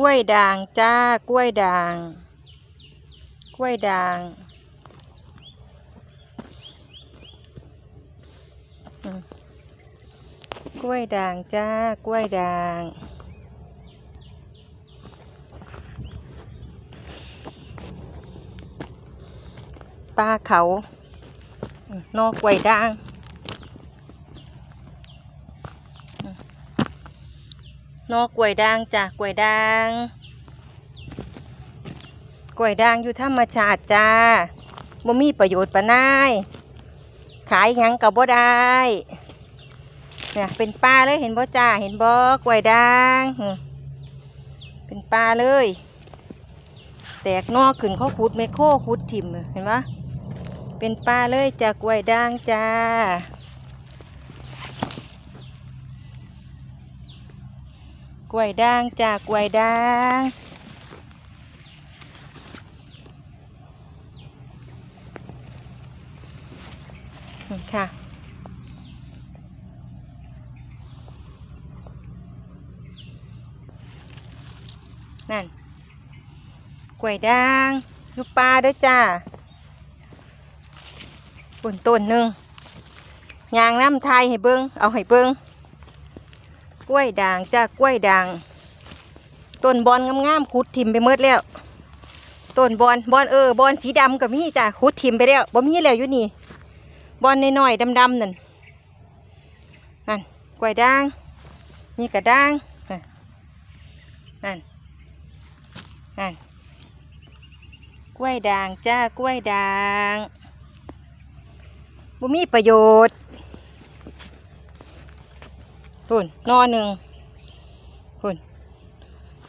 ล้วยด่างจ้ากล้วยด่าง กล้วยด่าง กล้วยด่างจ้ากล้วยด่าง ปลาเขานอกกล้วยด่างอืม นอกกล้วยด่างจ้ะกล้วยด่างกล้วยด่างอยู่ธรรมชาติจ้าบ่มีประโยชน์ปานายขายยังกับบ่ได้เนี่ยเป็นปลาเลยเห็นบ่จ้าเห็นบ่กล้วยด่างเป็นปลาเลย แตกนอกขึ้นเขาขุดไมโครขุดถิ่มเห็นปะเป็นปลาเลยจ้ากล้วยด่างจ้า กล้วยด่างจากล้วยด่างค่ะนั่นกล้วยด่างอยู่ป่าด้วยจ้าบนต้นหนึ่งยางน้ำไทยให้เบิงเอาให้เบิง กล้วยด่างจ้ากล้วยด่าง ต้นบอลงามๆขุดทิมไปเมดแล้ว ต้นบอลบอลเออบอลสีดำกับมีจ้ะขุดทิมไปแล้วบ่มีแล้วอยู่นี่บอลน้อยๆดำๆนั่นนั่นกล้วยด่าง นี่กระด่างนั่นนั่นนั่นกล้วยด่างจ้ากล้วยด่างบ่มีประโยชน์ พุ่นนอหนึ่งพุ่น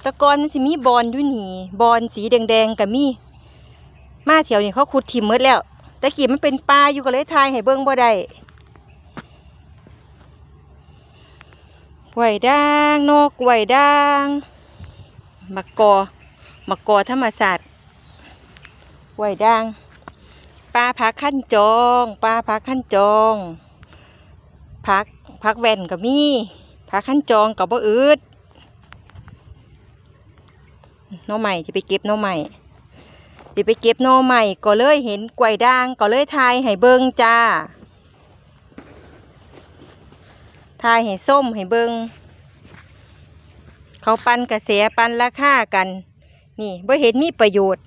ตะกอนมันสิมีบอลอยู่นี่ บอลสีแดงๆกับมี มาแถวนี้เขาขุดถิ่มหมดแล้วตะกี้มันเป็นปลาอยู่ก็เลยทายให้เบิ้งบ่ได้กล้วยด่างนกกล้วยด่างมักอมักอธรรมศาสตร์กล้วยด่างปลาผักขั้นจอง ปลาผักขั้นจอง ผักผักแว่นก็มีผักขั้นจองกับบ่อืดน้อใหม่จะไปเก็บน้อใหม่สิไปเก็บน่อใหม่ก็เลยเห็นกล้วยด่างก็เลยทายให้เบิงจ้าทายให้ส้มให้เบิงเขาปันกระแสปันราคากัน นี่บ่เห็นมีประโยชน์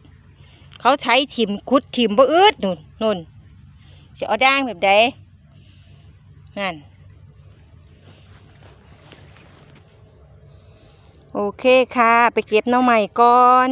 เขาใช้ถิ่มขุดถิ่มบ่อืดนุ่นนุ่นสิเอาด่างแบบใด นั่น โอเคค่ะ ไปเก็บน้อใหม่ก่อน